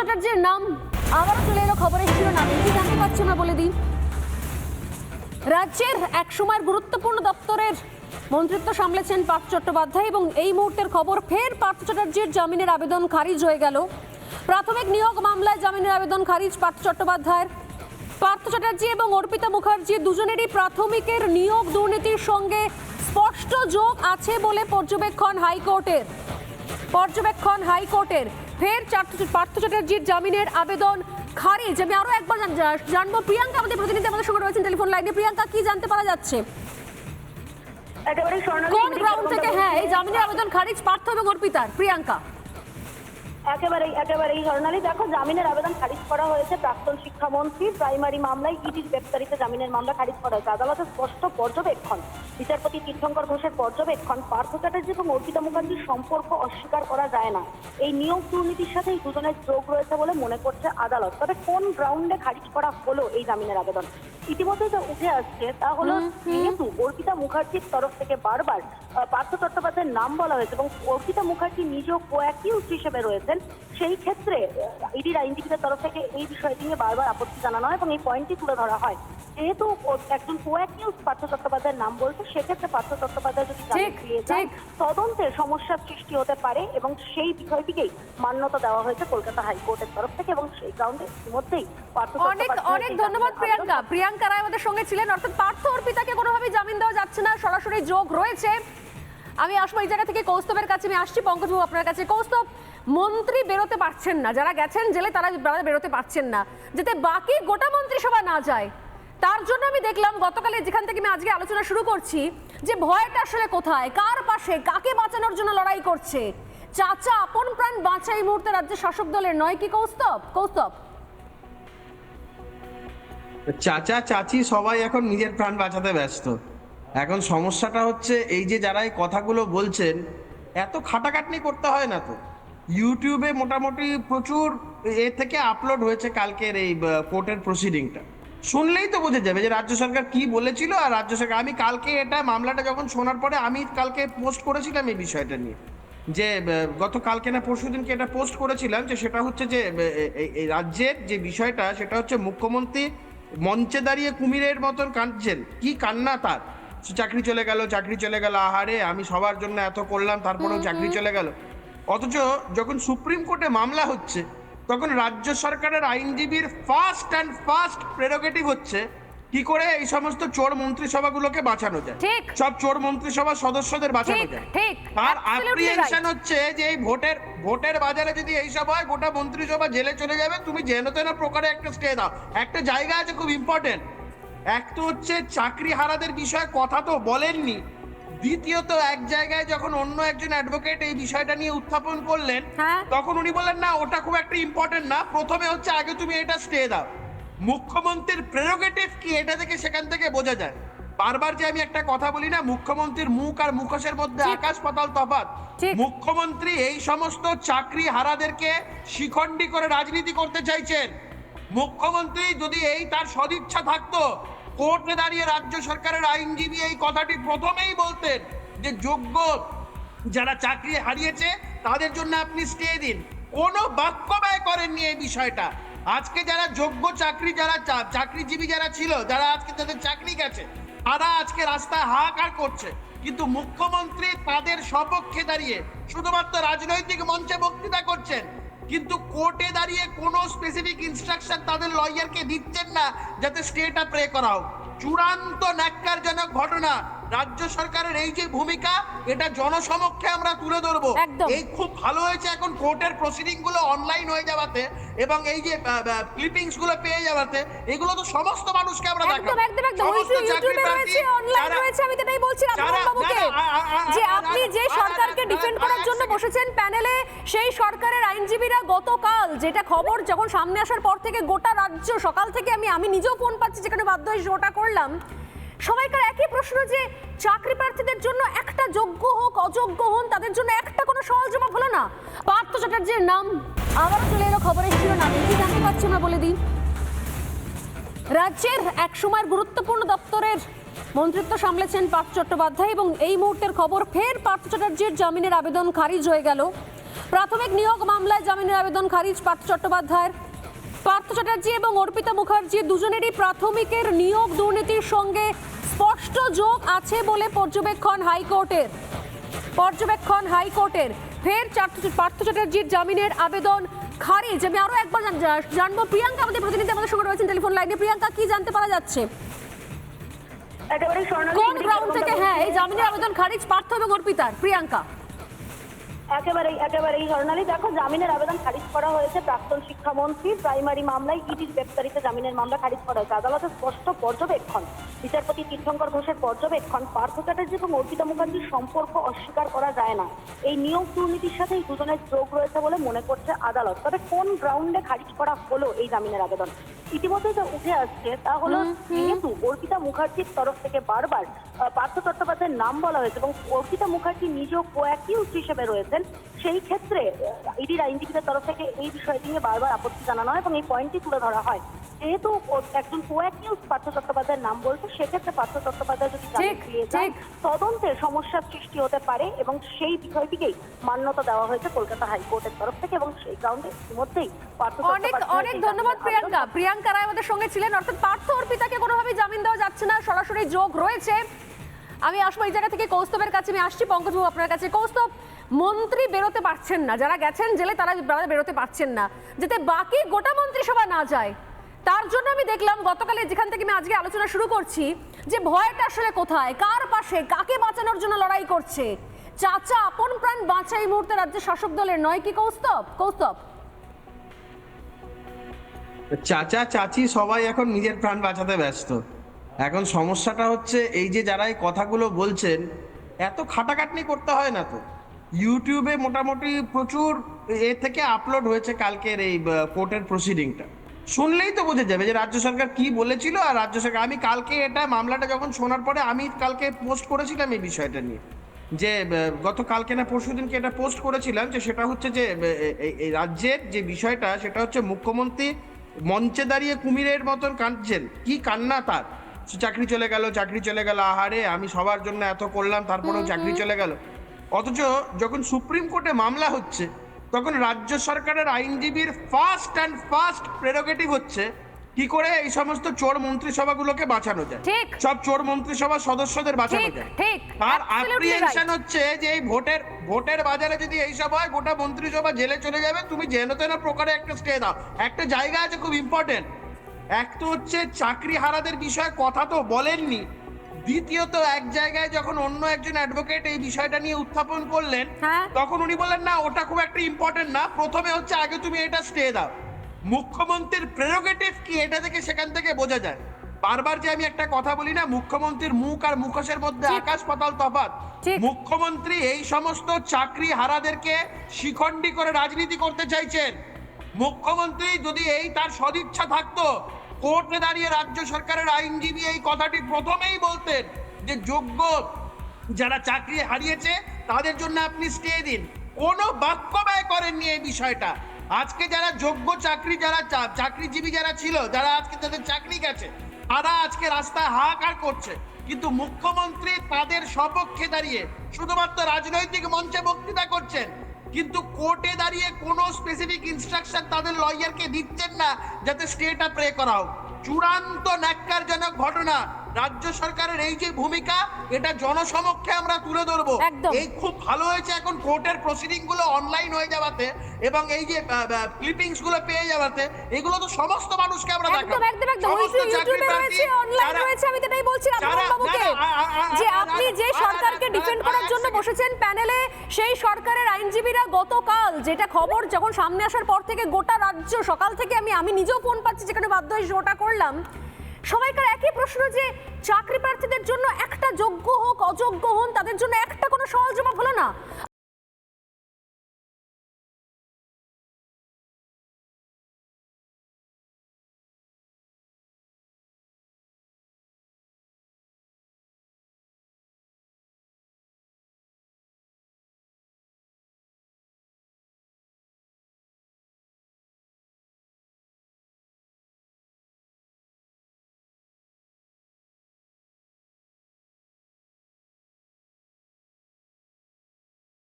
চ্যাটার্জির নাম আবারও চলে এলো, খবরের শিরোনামে। কি জানতে পারছি আমরা বলে দিই, রাজ্যের এক সময়ের গুরুত্বপূর্ণ দপ্তরের মন্ত্রিত্ব সামলেছেন পার্থ চট্টোপাধ্যায় এবং এই মুহূর্তের খবর ফের পার্থ চ্যাটার্জির জামিনের আবেদন খারিজ হয়ে গেল। প্রাথমিক নিয়োগ মামলায় জামিনের আবেদন খারিজ পার্থ চট্টোপাধ্যায়ের। পার্থ চ্যাটার্জি এবং অর্পিতা মুখার্জি দুজনেরই প্রাথমিকের নিয়োগ দুর্নীতির সঙ্গে স্পষ্ট যোগ আছে বলে পর্যবেক্ষণ হাইকোর্টের। পর্যবেক্ষণ হাইকোর্টের ফের পার্থ চ্যাটার্জির জামিনের আবেদন খারিজ। আমি আরও একবার জান- জানব প্রিয়াঙ্কা আমাদের প্রতিনিধি আমাদের সঙ্গে রয়েছেন টেলিফোন লাইনে। প্রিয়াঙ্কা কি জানতে পারা যাচ্ছে? কোন গ্রাউন্ড থেকে হ্যাঁ এই জামিনের আবেদন খারিজ পার্থ এবং অর্পিতার। প্রিয়াঙ্কা। একেবারেই একেবারেই স্বর্ণালী দেখো জামিনের আবেদন খারিজ করা হয়েছে প্রাক্তন শিক্ষামন্ত্রী। প্রাইমারি মামলায় ইডির গ্রেপ্তারিতে জামিনের মামলা খারিজ করা হয়েছে। আদালতের স্পষ্ট পর্যবেক্ষণ বিচারপতি তীর্থঙ্কর ঘোষের পর্যবেক্ষণ পার্থ চ্যাটার্জি এবং অর্পিতা মুখার্জির সম্পর্ক অস্বীকার করা যায় না। এই নিয়োগ দুর্নীতির সাথে এই দুজনের যোগ রয়েছে বলে মনে করছে আদালত। তবে কোন গ্রাউন্ডে খারিজ করা হলো এই জামিনের আবেদন? ইতিমধ্যে যা উঠে আসছে। তা হলো যেহেতু অর্পিতা মুখার্জির তরফ থেকে বারবার পার্থ চট্টোপাধ্যায়ের নাম বলা হয়েছে এবং অর্পিতা মুখার্জি নিজেও কোয়াকিউজ হিসেবে রয়েছেন সেই ক্ষেত্রে ইডির আইনজীবীদের তরফ থেকে এই বিষয়টি নিয়ে বারবার আপত্তি জানানো হয় এবং এই পয়েন্টটি তুলে ধরা হয়। যেহেতু একজন কোয়াকিউজ পার্থ চট্টোপাধ্যায়ের নাম বলছে সেক্ষেত্রে পার্থ চট্টোপাধ্যায় যদি পেয়ে যান তদন্তে সমস্যার সৃষ্টি হতে পারে এবং সেই বিষয়টিকেই মান্যতা দেওয়া হয়েছে কলকাতা হাইকোর্টের তরফ থেকে এবং সেই গ্রাউন্ডে ইতিমধ্যেই পার্থ অনেক অনেক ধন্যবাদ প্রিয়াঙ্কা। প্রিয়াঙ্কা রায় আমাদের সঙ্গে ছিলেন অর্থাৎ পার্থ অর্পিতাকে কোনোভাবেই জামিন দেওয়া যাচ্ছে না। সরাসরি যোগ রয়েছে। আমি আসব এই জায়গা থেকে কৌস্তবের কাছে, আমি আসছি পঙ্কজবাবু আপনার কাছে। কৌস্তব, মন্ত্রী বেরোতে পারছেন না। যারা গেছেন জেলে, তারা বেরোতে পারছেন না। যাতে বাকি গোটা মন্ত্রিসভা না যায়। তার জন্য আমি দেখলাম, গতকালে যেখান থেকে আমি আজকে আলোচনা শুরু করছি, যে ভয়টা আসলে কোথায়? কার পাশে? কাকে বাঁচানোর জন্য লড়াই করছে? চাচা, আপন প্রাণ বাঁচা এই মুহূর্তে রাজ্যের শাসক দলের নয় কি কৌস্তব? কৌস্তব। চাচা, চাচি সবাই এখন নিজের প্রাণ বাঁচাতে ব্যস্ত। এখন সমস্যাটা হচ্ছে এই যে যারা এই কথাগুলো বলছেন, এত খাটাখাটনি করতে হয় না তো? ইউটিউবে মোটামুটি প্রচুর এ থেকে আপলোড হয়েছে কালকের এই কোর্টের প্রসিডিংটা শুনলেই তো বোঝা যাবে যে রাজ্য সরকার কি বলেছিল আর রাজ্য সরকার, আমি কালকে এটা মামলাটা যখন শোনার পরে আমি কালকে পোস্ট করেছিলাম এই বিষয়টা নিয়ে। যে গত কালকে না পরশু দিনকে এটা পোস্ট করেছিলাম যে সেটা হচ্ছে যে এই- রাজ্যের যে বিষয়টা সেটা হচ্ছে মুখ্যমন্ত্রী মঞ্চে দাঁড়িয়ে কুমিরের মতন কাঁদছেন। কি কান্না তার? চাকরি চলে গেল চাকরি চলে গেল আহারে আমি সবার জন্য এত করলাম তারপরেও চাকরি চলে গেল। অথচ যখন সুপ্রিম কোর্টে মামলা হচ্ছে তখন রাজ্য সরকারের আইনজীবীর ফার্স্ট অ্যান্ড ফার্স্ট প্রেরোগেটিভ হচ্ছে কি করে এই সমস্ত চোর মন্ত্রিসভাগুলোকে বাঁচানো যায়। সব চোর মন্ত্রিসভার সদস্যদের বাঁচানো যায়। আর অ্যাপ্রিহেনশন হচ্ছে যে এই ভোটের ভোটের বাজারে যদি এইসব হয় গোটা মন্ত্রিসভা জেলে চলে যাবে তুমি যেন তেন প্রকারে একটা স্টে দাও। একটা জায়গা আছে খুব ইম্পর্টেন্ট এক তো হচ্ছে চাকরি হারাদের বিষয়ে কথা তো বলেননি। দ্বিতীয়ত এক জায়গায় যখন অন্য একজন অ্যাডভোকেট এই বিষয়টা নিয়ে উত্থাপন করলেন হ্যাঁ। তখন উনি বললেন না ওটা খুব একটা ইম্পর্টেন্ট না। প্রথমে হচ্ছে আগে তুমি এটা স্টে দাও। মুখ্যমন্ত্রীর প্রেরোগেটিভ কি এটা থেকে সেখান থেকে বোঝা যায়। বারবার যে আমি একটা কথা বলি না মুখ্যমন্ত্রীর মুখ আর মুখোশের মধ্যে আকাশ পাতাল তফাৎ। মুখ্যমন্ত্রী এই সমস্ত চাকরি হারাদেরকে শিখণ্ডি করে রাজনীতি করতে চাইছেন। মুখ্যমন্ত্রী যদি এই তার সদিচ্ছা থাকতো, কোর্টে দাঁড়িয়ে রাজ্য সরকারের আইনজীবী এই কথাটি প্রথমেই বলতেন যে যোগ্য যারা চাকরি হারিয়েছে, তাদের জন্য আপনি স্টে দিন। কোনো বাক্য ব্যয় করেননি এই বিষয়টা। আজকে যারা যোগ্য চাকরি যারা চাকরিজীবী যারা ছিল, যারা আজকে তাদের চাকরি গেছে, তারা আজকে রাস্তায় হাহাকার করছে। কিন্তু মুখ্যমন্ত্রী তাদের সপক্ষে দাঁড়িয়ে শুধুমাত্র রাজনৈতিক মঞ্চে বক্তৃতা করছেন। কিন্তু কোর্টে দাঁড়িয়ে কোনো স্পেসিফিক ইনস্ট্রাকশন তাদের লয়ারকে দিচ্ছেন না, যাতে স্টেটা প্রে করা চূড়ান্ত ন্যাক্কারজনক ঘটনা। রাজ্য সরকারের এই যে ভূমিকা এটা জনসমক্ষে আমরা তুলে ধরবো। একদম। এই খুব ভালো হয়েছে এখন কোর্টের প্রসিডিংগুলো অনলাইন হয়ে যাওয়াতে এবং এই যে ক্লিপিংসগুলো পেয়ে যাওয়াতে এগুলো তো সমস্ত মানুষকে আমরা দেখাবো। একদম একদম। সমস্ত ইউটিউবে রয়েছে অনলাইন রয়েছে আমি তো এটাই বলছি বাবুকে না, না, আ- আ- আ- যে আপনি যে সরকারকে ডিফেন্ড করার জন্য বসেছেন প্যানেলে সেই সরকারের আইনজীবীরা গতকাল যেটা খবর যখন সামনে আসার পর থেকে গোটা রাজ্য সকাল থেকে আমি আমি নিজেও ফোন পাচ্ছি যেখানে বাধ্য হয়ে ওটা করলাম সবাইকার একই প্রশ্ন যে চাকরি প্রার্থীদের জন্য একটা যোগ্য হোক, অযোগ্য হন, তাদের জন্য একটা কোনো সহজ জবাব হলো না। পার্থ চ্যাটার্জির নাম। আবারও চলে এলো খবরের শিরোনামে। কি জানতে পারছি আমরা বলে দিই। রাজ্যের এক সময়ের গুরুত্বপূর্ণ দপ্তরের মন্ত্রিত্ব সামলেছেন পার্থ চট্টোপাধ্যায় এবং এই মুহূর্তের খবর ফের পার্থ চ্যাটার্জির জামিনের আবেদন খারিজ হয়ে গেল। প্রাথমিক নিয়োগ মামলায় জামিনের আবেদন খারিজ পার্থ চট্টোপাধ্যায়ের। পার্থ চ্যাটার্জি এবং অর্পিতা মুখার্জি দুজনেরই প্রাথমিকের নিয়োগ দুর্নীতির সঙ্গে স্পষ্ট যোগ আছে বলে পর্যবেক্ষণ হাইকোর্টের। পর্যবেক্ষণ হাইকোর্টের ফের পার্থ চ্যাটার্জির জামিনের আবেদন খারিজ। আমি আরও একবার জানব প্রিয়াঙ্কা আমাদের প্রতিনিধি আমাদের সঙ্গে রয়েছেন টেলিফোন লাইনে। প্রিয়াঙ্কা কি জানতে পারা যাচ্ছে? কোন গ্রাউন্ড থেকে? হ্যাঁ এই জামিনের আবেদন খারিজ পার্থ এবং অর্পিতার প্রিয়াঙ্কা। একেবারেই একেবারেই স্বর্ণালী। দেখো জামিনের আবেদন খারিজ করা হয়েছে প্রাক্তন শিক্ষামন্ত্রী প্রাইমারি মামলায় ইডির গ্রেপ্তারিতে জামিনের মামলা খারিজ করা হয়েছে। আদালতের স্পষ্ট পর্যবেক্ষণ। বিচারপতি তীর্থঙ্কর ঘোষের পর্যবেক্ষণ পার্থ চ্যাটার্জি এবং অর্পিতা মুখার্জির সম্পর্ক অস্বীকার করা যায় না। এই নিয়োগ দুর্নীতির সাথে এই দুজনের যোগ রয়েছে বলে মনে করছে আদালত। তবে কোন গ্রাউন্ডে খারিজ করা হলো এই জামিনের আবেদন? ইতিমধ্যে যা উঠে আসছে। তা হলো যেহেতু অর্পিতা মুখার্জির তরফ থেকে বারবার পার্থ চট্টোপাধ্যায়ের নাম বলা হয়েছে এবং অর্পিতা মুখার্জি নিজেও কোঅ্যাকিউজ হিসেবে রয়েছেন সেই ক্ষেত্রে ইডির আইনজীবীদের তরফ থেকে এই বিষয়টি নিয়ে বারবার আপত্তি জানানো হয় এবং এই পয়েন্টটি তুলে ধরা হয়। যেহেতু একজন কোঅ্যাকিউজ পার্থ চট্টোপাধ্যায়ের নাম বলছে সেক্ষেত্রে পার্থ চট্টোপাধ্যায় যদি ঠিক, পেয়ে তদন্তে সমস্যার সৃষ্টি হতে পারে এবং সেই বিষয়টিকেই মান্যতা দেওয়া হয়েছে কলকাতা হাইকোর্টের তরফ থেকে এবং সেই গ্রাউন্ডে ইতিমধ্যেই অনেক অনেক ধন্যবাদ প্রিয়াঙ্কা। প্রিয়াঙ্কা রায় আমাদের সঙ্গে ছিলেন। অর্থাৎ পার্থ অর্পিতাকে কোনোভাবেই জামিন দেওয়া যাচ্ছে না সরাসরি যোগ রয়েছে। আমি আসব এই জায়গা থেকে কৌস্তবের কাছে আমি আসছি। পঙ্কজবাবু আপনার কাছে। কৌস্তব মন্ত্রী বেরোতে পারছেন না। যারা গেছেন জেলে তারা বেরোতে পারছেন না। যাতে বাকি গোটা মন্ত্রিসভা না যায়। তার জন্য আমি দেখলাম গতকালে যেখান থেকে আমি আজকে আলোচনা শুরু করছি যে ভয়টা আসলে কোথায়? কার পাশে? কাকে বাঁচানোর জন্য লড়াই করছে? চাচা, আপন প্রাণ বাঁচা এই মুহূর্তে রাজ্যের শাসক দলের নয় কি কৌস্তব? কৌস্তব। চাচা, চাচি সবাই এখন নিজের প্রাণ বাঁচাতে ব্যস্ত। এখন সমস্যাটা হচ্ছে এই যে যারা এই কথাগুলো বলছেন, এত খাটাখাটনি করতে হয় না তো? ইউটিউবে মোটামুটি প্রচুর এ থেকে আপলোড হয়েছে কালকের এই কোর্টের প্রসিডিংটা শুনলেই তো বোঝা যাবে যে রাজ্য সরকার কি বলেছিল আর রাজ্য সরকার আমি কালকে এটা মামলাটা যখন শোনার পরে আমি কালকে পোস্ট করেছিলাম এই বিষয়টা নিয়ে। যে গত কালকে না পরশু দিনকে এটা পোস্ট করেছিলাম যে সেটা হচ্ছে যে এই রাজ্যের যে বিষয়টা সেটা হচ্ছে মুখ্যমন্ত্রী মঞ্চে দাঁড়িয়ে কুমিরের মতন কাঁদছেন। কি কান্না তার? চাকরি চলে গেল চাকরি চলে গেল আহারে আমি সবার জন্য এত করলাম তারপরেও চাকরি চলে গেল। অথচ যখন সুপ্রিম কোর্টে মামলা হচ্ছে তখন রাজ্য সরকারের আইনজীবীর ফার্স্ট অ্যান্ড ফার্স্ট প্রেরোগেটিভ হচ্ছে কি করে এই সমস্ত চোর মন্ত্রিসভাগুলোকে বাঁচানো যায়। সব চোর মন্ত্রিসভার সদস্যদের বাঁচানো যায়। ঠিক, আর অ্যাপ্রিহেনশন হচ্ছে যে এই ভোটের ভোটের বাজারে যদি এইসব হয় গোটা মন্ত্রিসভা জেলে চলে যাবে তুমি যেন তেন প্রকারে একটা স্টে দাও। একটা জায়গা আছে খুব ইম্পর্টেন্ট এক তো হচ্ছে চাকরি হারাদের বিষয়ে কথা তো বলেননি। দ্বিতীয়ত এক জায়গায় যখন অন্য একজন অ্যাডভোকেট এই বিষয়টা নিয়ে উত্থাপন করলেন হ্যাঁ। তখন উনি বললেন না ওটা খুব একটা ইম্পর্টেন্ট না। প্রথমে হচ্ছে আগে তুমি এটা স্টে দাও। মুখ্যমন্ত্রীর প্রেরোগেটিভ কি এটা থেকে সেখান থেকে বোঝা যায়। বারবার যে আমি একটা কথা বলি না মুখ্যমন্ত্রীর মুখ আর মুখোশের মধ্যে আকাশ পাতাল তফাৎ। মুখ্যমন্ত্রী এই সমস্ত চাকরি হারাদেরকে শিখণ্ডি করে রাজনীতি করতে চাইছেন। মুখ্যমন্ত্রী যদি এই তার সদিচ্ছা থাকতো কোর্টে দাঁড়িয়ে রাজ্য সরকারের আইনজীবী এই কথাটি প্রথমেই বলতেন যে যোগ্য যারা চাকরি হারিয়েছে, তাদের জন্য আপনি স্টে দিন। কোনো বাক্য ব্যয় করেননি এই বিষয়টা। আজকে যারা যোগ্য চাকরি যারা চাকরিজীবী যারা ছিল, যারা আজকে তাদের চাকরি গেছে, তারা আজকে রাস্তায় হাহাকার করছে। কিন্তু মুখ্যমন্ত্রী তাদের সপক্ষে দাঁড়িয়ে শুধুমাত্র রাজনৈতিক মঞ্চে বক্তৃতা করছেন। কিন্তু কোর্টে দাঁড়িয়ে কোনো স্পেসিফিক ইনস্ট্রাকশন তাদের লয়ারকে দিচ্ছেন না, যাতে স্টেটা প্রে করা হোক। চূড়ান্ত ন্যাক্কারজনক ঘটনা রাজ্য সরকারের এই যে ভূমিকা এটা জনসমক্ষে আমরা তুলে ধরবো। এই খুব ভালো হয়েছে এখন কোর্টের প্রসিডিংগুলো অনলাইন হয়ে যাওয়াতে এবং এই যে ক্লিপিংসগুলো পেয়ে যাওয়াতে এগুলো তো সমস্ত মানুষকে আমরা একদম একদম একদম। ইউটিউবে রয়েছে অনলাইন রয়েছে আমি তো বলছি যারা- বাবুকে না, না, আ- আ- আ- যে আপনি যে সরকারকে ডিফেন্ড করার জন্য বসেছেন প্যানেলে সেই সরকারের আইনজীবীরা গতকাল যেটা খবর যখন সামনে আসার পর থেকে গোটা রাজ্য সকাল থেকে আমি আমি নিজেও ফোন পাচ্ছি যেখানে বাধ্য হয়ে ওটা করলাম সবাইকার একই প্রশ্ন যে চাকরি প্রার্থীদের জন্য একটা যোগ্য হোক, অযোগ্য হন, তাদের জন্য একটা কোনো সহজ জবাব হলো না।